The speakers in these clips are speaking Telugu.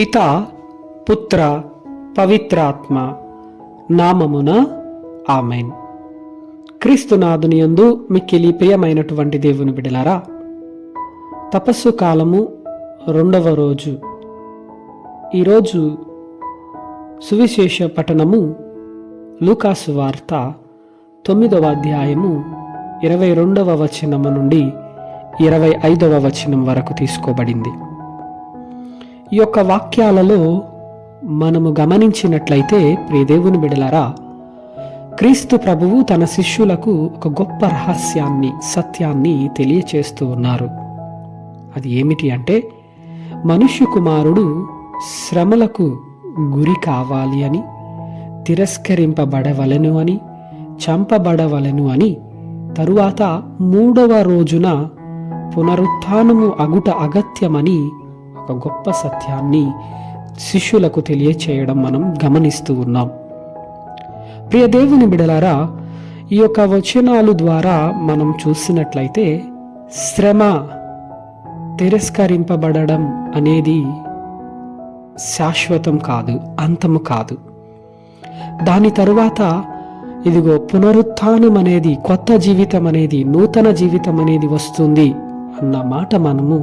పిత పుత్ర పవిత్రాత్మ నామమున ఆమెన్. క్రీస్తునాథుని యందు మిక్కిలి ప్రియమైనటువంటి దేవుని బిడలారా తపస్సు కాలము రెండవ రోజు. ఈరోజు సువిశేష పఠనము లూకాసు వార్త తొమ్మిదవ అధ్యాయము ఇరవై రెండవ వచనము నుండి ఇరవై ఐదవ వచనం వరకు తీసుకోబడింది. ఈ యొక్క వాక్యాలలో మనము గమనించినట్లయితే ప్రియదేవుని బిడలారా క్రీస్తు ప్రభువు తన శిష్యులకు ఒక గొప్ప రహస్యాన్ని సత్యాన్ని తెలియచేస్తూ ఉన్నారు. అది ఏమిటి అంటే మనుష్య కుమారుడు శ్రమలకు గురి కావాలి అని తిరస్కరింపబడవలెను అని చంపబడవలెను అని తరువాత మూడవ రోజున పునరుత్థానము అగుట అగత్యమని ఒక గొప్ప సత్యాన్ని శిష్యులకు తెలియచేయడం మనం గమనిస్తూ ఉన్నాం. ప్రియ దేవుని బిడలారా ఈ యొక్క వచనాలు ద్వారా మనం చూసినట్లయితే శ్రమ తిరస్కరింపబడడం అనేది శాశ్వతం కాదు అంతము కాదు. దాని తరువాత ఇదిగో పునరుత్థానం అనేది కొత్త జీవితం అనేది నూతన జీవితం అనేది వస్తుంది అన్న మాట మనము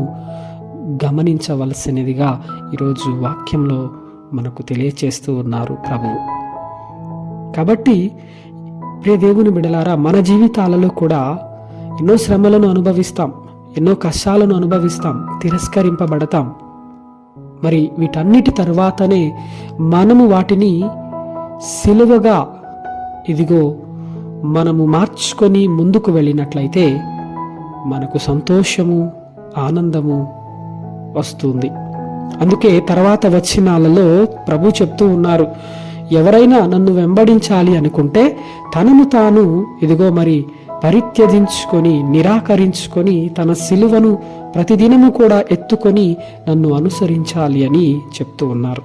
గమనించవలసినదిగా ఈరోజు వాక్యంలో మనకు తెలియచేస్తూ ఉన్నారు ప్రభువు కాబట్టి ప్రే దేవుని బిడలారా మన జీవితాలలో కూడా ఎన్నో శ్రమలను అనుభవిస్తాం ఎన్నో కష్టాలను అనుభవిస్తాం తిరస్కరింపబడతాం. మరి వీటన్నిటి తరువాతనే మనము వాటిని సిలువగా ఇదిగో మనము మార్చుకొని ముందుకు వెళ్ళినట్లయితే మనకు సంతోషము ఆనందము వస్తుంది. అందుకే తర్వాత వచ్చినాలలో ప్రభు చెప్తూ ఉన్నారు ఎవరైనా నన్ను వెంబడించాలి అనుకుంటే తనను తాను ఇదిగో మరి పరిత్యజించుకొని నిరాకరించుకొని తన సిలువను ప్రతిదినము కూడా ఎత్తుకొని నన్ను అనుసరించాలి అని చెప్తూ ఉన్నారు.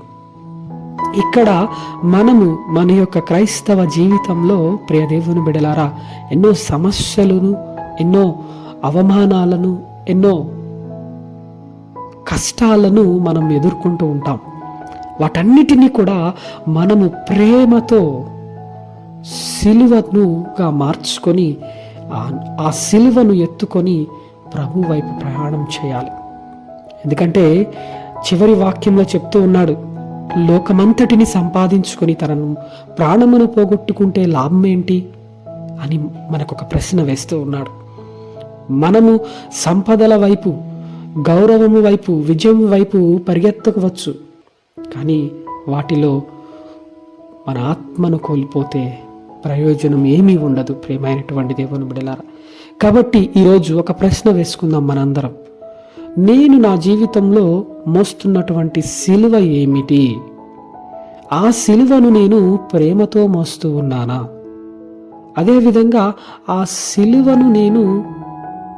ఇక్కడ మనము మన యొక్క క్రైస్తవ జీవితంలో ప్రియదేవుని బిడలారా ఎన్నో సమస్యలను ఎన్నో అవమానాలను ఎన్నో కష్టాలను మనం ఎదుర్కొంటూ ఉంటాం. వాటన్నిటినీ కూడా మనము ప్రేమతో సిలువనుగా మార్చుకొని ఆ- సిలువను ఎత్తుకొని ప్రభు వైపు ప్రయాణం చేయాలి. ఎందుకంటే చివరి వాక్యంలో చెప్తూ ఉన్నాడు లోకమంతటిని సంపాదించుకొని తనను ప్రాణమును పోగొట్టుకుంటే లాభం ఏంటి? అని మనకు ఒక ప్రశ్న వేస్తూ ఉన్నాడు. మనము సంపదల వైపు గౌరవము వైపు విజయం వైపు పరిగెత్తకవచ్చు. కానీ వాటిలో మన ఆత్మను కోల్పోతే ప్రయోజనం ఏమీ ఉండదు ప్రేమైనటువంటి దేవుని బిడలారా కాబట్టి ఈరోజు ఒక ప్రశ్న వేసుకుందాం మనందరం. నేను నా జీవితంలో మోస్తున్నటువంటి సిలువ ఏమిటి? ఆ సిలువను నేను ప్రేమతో మోస్తూ ఉన్నానా? అదేవిధంగా ఆ సిలువను నేను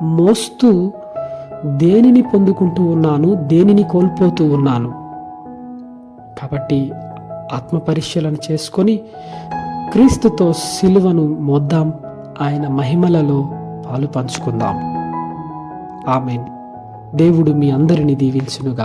మోస్తూ దేనిని పొందుకుంటూ ఉన్నాను దేనిని కోల్పోతూ ఉన్నాను? కాబట్టి ఆత్మ పరిశీలన చేసుకొని క్రీస్తుతో సిలువను మోద్దాం ఆయన మహిమలలో పాలు పంచుకుందాం. ఆమెన్. దేవుడు మీ అందరిని దీవించునుగా.